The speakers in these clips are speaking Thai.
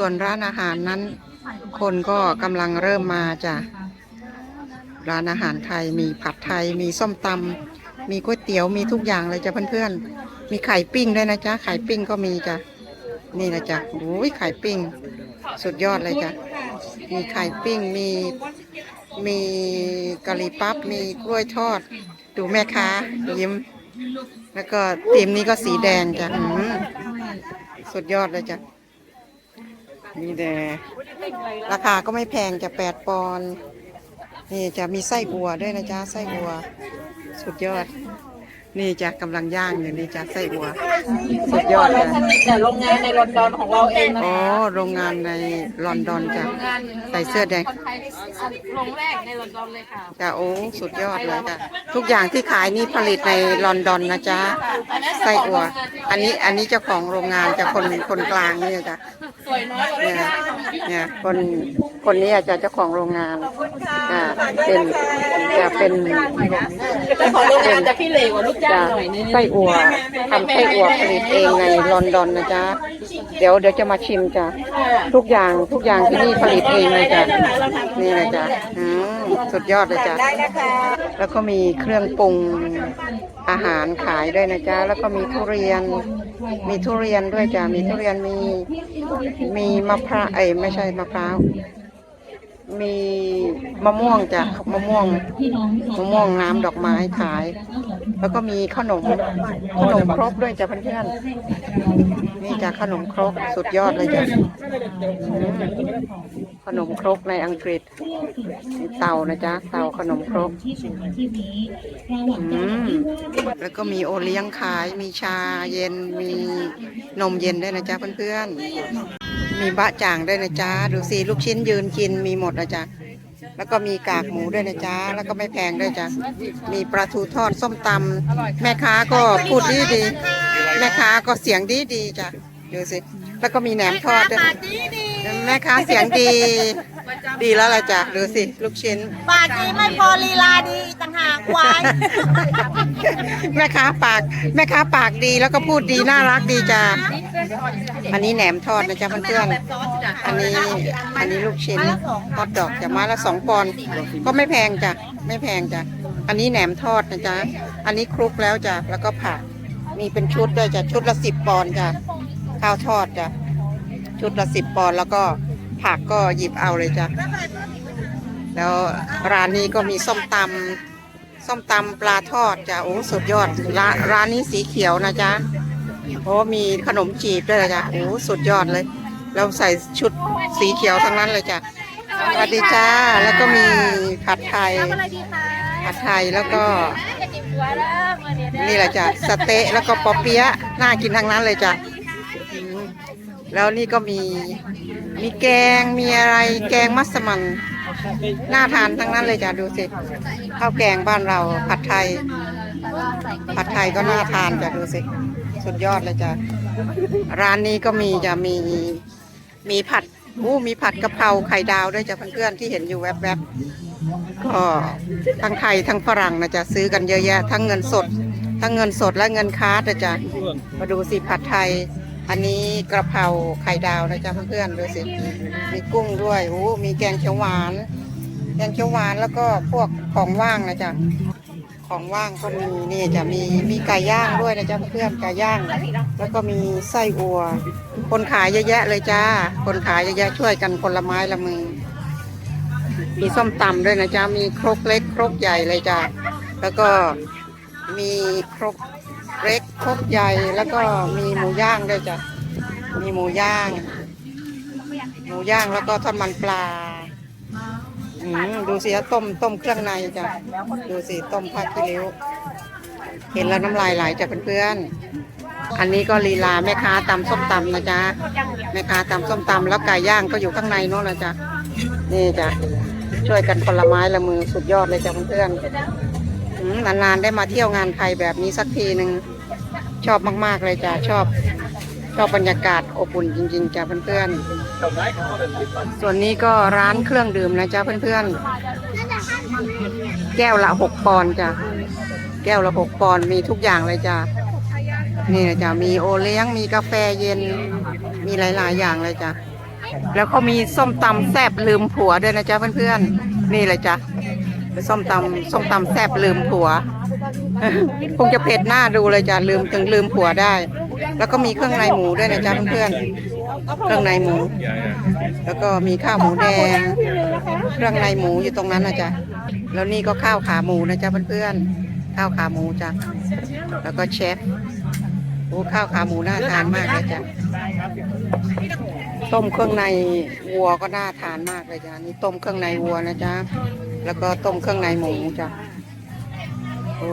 ส่วนร้านอาหารนั้น คนก็กำลังเริ่มมาจ้ะร้านอาหารไทยมีผัดไทยมีส้มตำมีก๋วยเตี๋ยวมีทุกอย่างเลยจ้ะเพื่อนๆ มีไข่ปิ้งด้วยนะจ๊ะไข่ปิ้งก็มีจ้ะนี่นะจ๊ะโอ้ยไข่ปิ้ง สุดยอดเลยจ้ะมีไข่ปิ้งมีมีกะหรี่ปั๊บมีกล้วยทอด ดูแม่ค้ายิ้ม แล้วก็ทีมนี้ก็สีแดงจ้ะสุดยอดเลยจ้ะ นี่แดราคาก็ไม่แพงจะแปดปอนนี่จะมีไส้บัวด้วยนะจ๊ะไส้บัว สุดยอด นี่จะกำลังย่างอยู่นี่จ้ะไส้อัว สุดยอดเลยแต่โรงงานในลอนดอนของเราเองนะอ๋อโรงงานในลอนดอนจ้ะใส่เสื้อแดง คนไทยโรงแรกในลอนดอนเลยค่ะจ้ะโอ้สุดยอดเลยจ้ะทุกอย่างที่ขายนี่ผลิตในลอนดอนนะจ๊ะไส้อัว อันนี้อันนี้เจ้าของโรงงานจะคนคนกลางนี่จ้ะสวยน้อยกว่าเนี่ยเนี่ยคนคนนี้จะเจ้าของโรงงานอ่าเป็นจะเป็น เจ้าของโรงงานจะพี่เหลกว่าลูกจ้างจะหน่อยนึงไส้อัวทำไส้อัวผลิตเองในลอนดอนนะจ๊ะเดี๋ยวเดี๋ยวจะมาชิมจ้ะทุกอย่างทุกอย่างที่นี่ผลิตเองเลยจ้ะนี่นะจ๊ะอืมสุดยอดเลยจ้ะแล้วก็มีเครื่องปรุงอาหารขายด้วยนะจ๊ะแล้วก็มีทุเรียน มีทุเรียนด้วยจ้ะมีทุเรียนมีมีมะพร้าวเอ้ยไม่ใช่มะพร้าว มีมะม่วงจ้ะมะม่วงมะม่วงน้ำดอกไม้ขาย แล้วก็มีขนมขนมครกด้วยจ้ะเพื่อนๆนี่จ้ะขนมครกสุดยอดเลยจ้ะขนมครกในอังกฤษเตานะจ๊ะเตาขนมครกอแล้วก็มีโอเลี้ยงขายมีชาเย็นมีนมเย็นด้วยนะจ๊ะเพื่อนๆ มีบะจ่างด้วยนะจ๊ะดูสิลูกชิ้นยืนกินมีหมดนะจ๊ะแล้วก็มีกากหมูด้วยนะจ๊ะแล้วก็ไม่แพงด้วยจ้ะมีปลาทูทอดส้มตำแม่ค้าก็พูดดีดีๆแม่ค้าก็เสียงดีดีๆจ้ะดูสิแล้วก็มีแหนมทอดด้วยแม่ค้าเสียงดี ดีแล้วละจ้ะดูสิลูกชิ้น ปากดีไม่พอลีลาดีต่างหากควายแม่ค้าปาก แม่ค้าปากดีแล้วก็พูดดีน่ารักดีจ้ะ อันนี้แหนมทอดนะจ๊ะเพื่อนๆอันนี้อันนี้ลูกชิ้นทอดดอกจะไม้ละสองปอนด์ก็ไม่แพงจ้ะไม่แพงจ้ะอันนี้แหนมทอดนะจ๊ะอันนี้คลุกแล้วจ้ะแล้วก็ผักมีเป็นชุดด้วยจ้ะชุดละสิบปอนด์จ้ะข้าวทอดจ้ะชุดละสิบปอนด์แล้วก็ผักก็หยิบเอาเลยจ้ะแล้วร้านนี้ก็มีส้มตำส้มตำปลาทอดจ้ะโอ้สุดยอดร้านร้านนี้สีเขียวนะจ๊ะ โอ้มีขนมจีบด้วยจ๊ะโอ้สุดยอดเลย เราใส่ชุดสีเขียวทั้งนั้นเลยจ้ะสวัสดีจ้าแล้วก็มีผัดไทยผัดไทยแล้วก็นี่แหละจ้ะสเต๊ะแล้วก็ปอเปี๊ยะน่ากินทั้งนั้นเลยจ้ะแล้วนี่ก็มีมีแกงมีอะไรแกงมัสมั่นน่าทานทั้งนั้นเลยจ้ะดูสิข้าวแกงบ้านเราผัดไทยผัดไทยก็น่าทานจ้ะดูสิ สุดยอดเลยจ้ะ ร้านนี้ก็มีจะมีมีผัดอู้มีผัดกะเพราไข่ดาวด้วยจ้ะเพื่อนๆที่เห็นอยู่แวบๆก็ทั้งไทยทั้งฝรั่งนะจ๊ะซื้อกันเยอะแยะ ทั้งเงินสด ทั้งเงินสดและเงินคาร์ดนะจ๊ะมาดูสิผัดไทย อันนี้กระเพราไข่ดาวนะจ๊ะเพื่อนๆดูสิมีกุ้งด้วยโอ้มีแกงเขียวหวานแกงเขียวหวานแล้วก็พวกของว่างนะจ๊ะ ของว่างก็มีนี่จะมีมีไก่ย่างด้วยนะจ๊ะเพื่อนไก่ย่าง แล้วก็มีไส้อัว คนขายเยอะแยะเลยจ้า คนขายเยอะแยะช่วยกันคนละไม้ละมือ มีส้มตำด้วยนะจ๊ะมีครกเล็กครกใหญ่เลยจ้ะแล้วก็มีครกเล็กครกใหญ่แล้วก็มีหมูย่างด้วยจ้ะมีหมูย่าง หมูย่างแล้วก็ทอดมันปลา อืมดูสิฮะต้มต้มเครื่องในจ้ะดูสิต้มผักขี้ริ้ว เห็นแล้วน้ำลายไหลจ้ะเพื่อนๆอันนี้ก็ลีลาแม่ค้าตำส้มตำนะจ๊ะแม่ค้าตำส้มตำแล้วไก่ย่างก็อยู่ข้างในโน่นนะจ๊ะนี่จ้ะช่วยกันคนละไม้ละมือสุดยอดเลยจ้ะเพื่อนๆอืมนานๆได้มาเที่ยวงานไทยแบบนี้สักทีหนึ่งชอบมากๆเลยจ้ะชอบ ชอบบรรยากาศอบอุ่นจริง ๆจ้ะเพื่อนๆ ส่วนนี้ก็ร้านเครื่องดื่มนะจ๊ะเพื่อนๆ แก้วละหกปอนด์จ้ะแก้วละหกปอนด์มีทุกอย่างเลยจ้ะนี่นะจ้ะมีโอเลี้ยงมีกาแฟเย็นมีหลายๆ อย่างเลยจ้ะแล้วเขามีส้มตำแซบลืมผัวด้วยนะจ๊ะเพื่อนๆ นี่เลยจ้ะส้มตำส้มตำแซบลืมผัวคงจะเผ็ดหน้าดูเลยจ้ะลืมถึงลืมผัวได้ แล้วก็มีเครื่องในหมูด้วยนะจ๊ะเพื่อนๆเครื่องในหมู แล้วก็มีข้าวหมูแดงเครื่องในหมูอยู่ตรงนั้นนะจ๊ะแล้วนี่ก็ข้าวขาหมูนะจ๊ะเพื่อนๆข้าวขาหมูจ้ะแล้วก็เชฟโอ้ข้าวขาหมูน่าทานมากเลยจ้ะต้มเครื่องในวัวก็น่าทานมากเลยจ้ะนี่ต้มเครื่องในวัวนะจ๊ะแล้วก็ต้มเครื่องในหมูจ้ะโอ้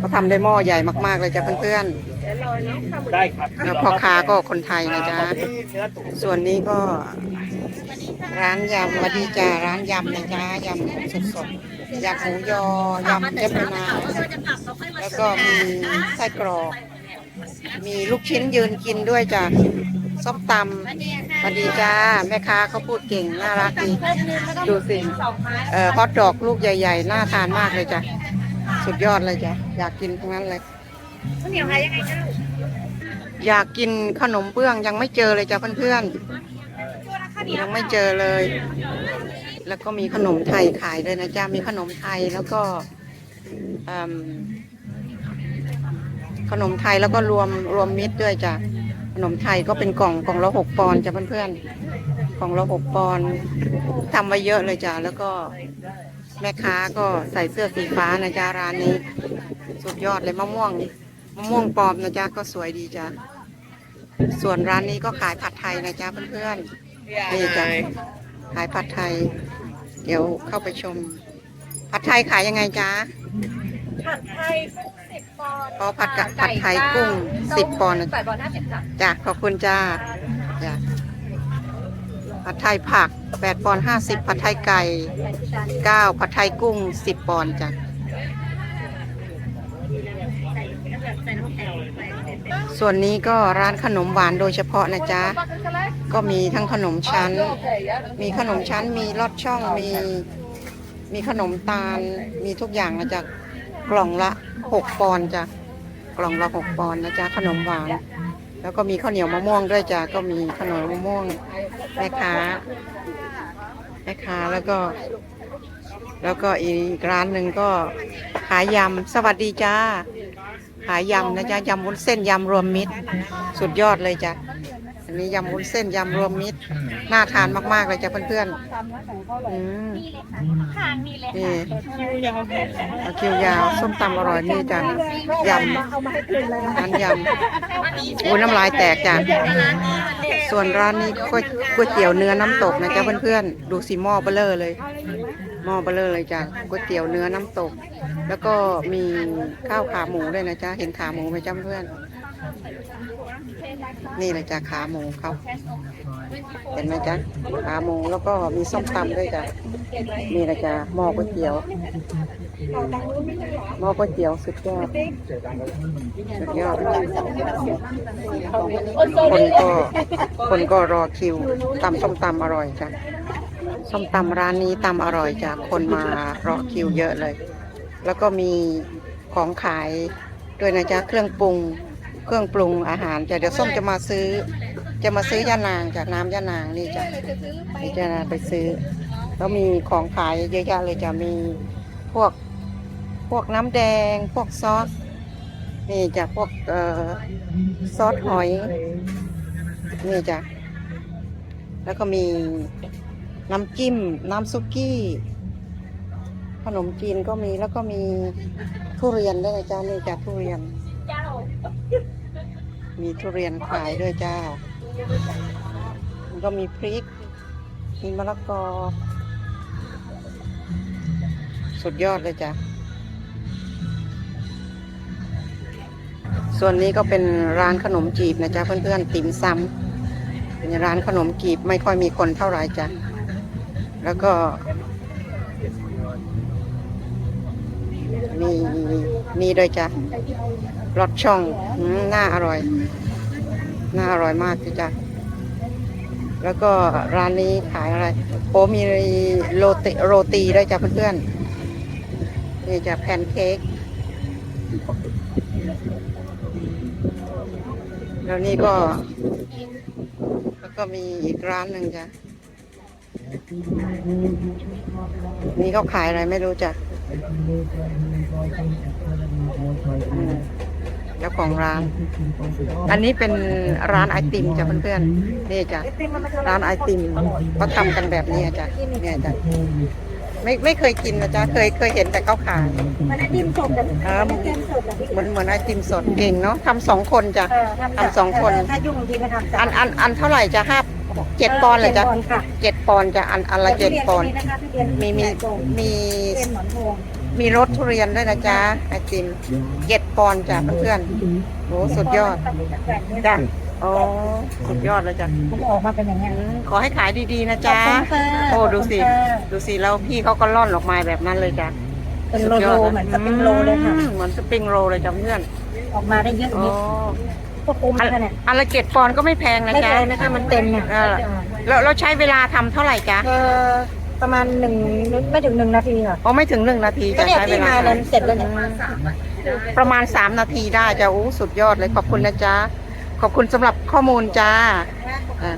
เขาทำได้หม้อใหญ่มากๆเลยจ้ะเพื่อนๆได้ครับแล้วพ่อค้าก็คนไทยนะจ๊ะ เนื้อตุ๋นส่วนนี้ก็ ร้านยำมาดีจ้าร้านยำนะจ๊ะยำสดๆยำหมูยอยำเจ็บมะนาวแล้วก็มีไส้กรอก มีลูกชิ้นยืนกินด้วยจ้ะส้มตำมาดีจ้าแม่ค้าเขาพูดเก่งน่ารักดีดูสิเอ่อฮอทดอกลูกใหญ่ ๆ น่าทานมากเลยจ้ะ สุดยอดเลยจ้ะอยากกินทั้งนั้นเลยเหนียวขายยังไงจ้าอยากกินขนมเบื้องยังไม่เจอเลยจ้ะเพื่อนๆยังไม่เจอเลย แล้วก็มีขนมไทยขายด้วยนะจ๊ะมีขนมไทยแล้วก็อืมขนมไทยแล้วก็รวมรวมมิตรด้วยจ้ะขนมไทยก็เป็นกล่องกล่องละหกปอนด์จ้ะเพื่อนๆกล่องละหกปอนด์ทำไว้เยอะเลยจ้ะแล้วก็ แม่ค้าก็ใส่เสื้อสีฟ้านะจ๊ะร้านนี้ สุดยอดเลยมะม่วงมะม่วงปลอมนะจ๊ะก็สวยดีจ้ะส่วนร้านนี้ก็ขายผัดไทยนะจ๊ะเพื่อนๆนี่จ้ะขายผัดไทย เดี๋ยวเข้าไปชม ผัดไทยขายยังไงจ๊ะผัดไทยกุ้งสิบปอนด์พอผัดกะผัดไทยกุ้งสิบปอนด์นะใส่บอลห้าสิบจ้ะจ้ะขอบคุณจ้าจ้ะ ผัดไทยผักแปดปอนด์ห้าสิบผัดไทยไก่เก้าผัดไทยกุ้งสิบปอนด์จ้ะส่วนนี้ก็ร้านขนมหวานโดยเฉพาะนะจ๊ะ ก็มีทั้งขนมชั้น มีขนมชั้น มีลอดช่อง มี มีขนมตาล มีทุกอย่างนะจ๊ะ กล่องละหกปอนด์จ้ะ กล่องละหกปอนด์นะจ๊ะ ขนมหวาน แล้วก็มีข้าวเหนียวมะม่วงด้วยจ้าก็มีขนมมะม่วงแม่ค้าแม่ค้าแล้วก็ แล้วก็อีกร้านหนึ่งก็ขายยำสวัสดีจ้า ขายยำนะจ๊ะยำวุ้นเส้นยำรวมมิตร สุดยอดเลยจ้ะ อันนี้ยำวุ้นเส้นยำรวมมิตร น่าทานมาก ๆ เลยจ้ะเพื่อนๆอืมทางนี้เลยนี่เอาคิวยาวส้มตำอร่อยนี่จ้ะยำร้านยำโอ้ยน้ำลายแตกจ้ะส่วนร้านนี้ก๋วยก๋วยเตี๋ยวเนื้อน้ำตกนะจ๊ะเพื่อนๆ ดูสิหม้อเบลเลอร์เลยหม้อเบลเลอร์เลยจ้ะก๋วยเตี๋ยวเนื้อน้ำตก แล้วก็มีข้าวขาหมูด้วยนะจ๊ะเห็นขาหมูไหมจ๊ะเพื่อน นี่เลยจ้ะขาหมูเขาเห็นไหมจ๊ะขาหมูแล้วก็มีส้มตำด้วยจ้ะนี่นะจ๊ะหม้อก๋วยเตี๋ยวหม้อก๋วยเตี๋ยวสุดยอดสุดยอดคนก็คนก็รอคิวตำส้มตำอร่อยจ้ะส้มตำร้านนี้ตำอร่อยจ้ะคนมารอคิวเยอะเลย แล้วก็มีของขายด้วยนะจ๊ะเครื่องปรุง เครื่องปรุงอาหารจ้ะเดี๋ยวส้มจะมาซื้อ จะมาซื้อยานางจากน้ำยานางนี่จ้ะนี่จะไปซื้อแล้วมีของขายเยอะแยะเลยจะมีพวกพวกน้ำแดง พวกซอสนี่จะพวกเอ่อซอสหอยนี่จ้ะแล้วก็มีน้ำจิ้ม น้ำซุกี้ ขนมจีนก็มีแล้วก็มีทุเรียนด้วยนะจ้านี่จ้ะทุเรียน มีทุเรียนขายด้วยจ้าก็มีพริก มีมะละกอ สุดยอดเลยจ้ะ ส่วนนี้ก็เป็นร้านขนมจีบนะจ๊ะเพื่อนๆ ติ๋มซำเป็นร้านขนมจีบไม่ค่อยมีคนเท่าไหร่จ้ะ แล้วก็ มีนี่ด้วยจ้ะ รสช่องน่าอร่อย น่าอร่อยมากจ้ะแล้วก็ร้านนี้ขายอะไรโอ้มีโรตีโรตีด้วยจ้ะเพื่อนๆนี่จะแพนเค้กแล้วนี่ก็ แล้วก็มีอีกร้านหนึ่งจ้ะนี่เขาขายอะไรไม่รู้จ้ะ เจ้าของร้าน อันนี้เป็นร้านไอติมจ้ะเพื่อนๆนี่จ้ะร้านไอติมเขาทำกันแบบนี้อะจ้ะเนี่ยจ้ะไม่ไม่เคยกินนะจ๊ะเคยเคยเห็นแต่เขาขายมันไอติมสดแบบเออไอติมสดแบบพี่เหมือนเหมือนไอติมสดเก่งเนาะทำสองคนจ้ะเออทำสองคนถ้ายุ่งบางทีก็ทำอันอันอันเท่าไหร่จะห้าเจ็ดปอนด์เหรอจ๊ะจ็ดปอนด์ค่ะเจ็ดปอนด์จะอันอันละเจ็ดปอนด์นะคะทุเรียนมีมีมีเป็นห มอนทองมีรสทุเรียนด้วยนะจ๊ะไอติมเจ็ดปอนด์จ้ะเพื่อนๆโอ้สุดยอดจ้ะโอ้สุดยอดเลยจ้ะมันจะออกมาเป็นอย่างเงี้ยอืมขอให้ขายดีๆนะจ๊ะโอ้ดูสิดูสิแล้วพี่เขาก็ล่อนออกมาแบบนั้นเลยจ้ะเป็นโลโลเหมือนสปริงโลเลยค่ะอืมเหมือนสปริงโรลเลยจ้ะเพื่อนออกมาได้เยอะโอ้นิดก็คุ้มอันค่ะเนี่ยอันละเจ็ดปอนด์ก็ไม่แพงนะไม่จ๊ะแพงนะคะมันเต็มเนี่ยเออแล้วเราใช้เวลาทำเท่าไหร่จ๊ะเออ ประมาณหนึ่งไม่ถึงหนึ่งนาทีค่ะอ๋อไม่ถึงหนึ่งนาทีก็จะเนี่ยใช้เวที่ลามาเนี่ยเสร็จแล้วเนี่ยประมาณสามนาทีได้จ้ะโอ้สุดยอดเลยขอบคุณนะจ๊ะขอบคุณสำหรับข้อมูลจ้าอะ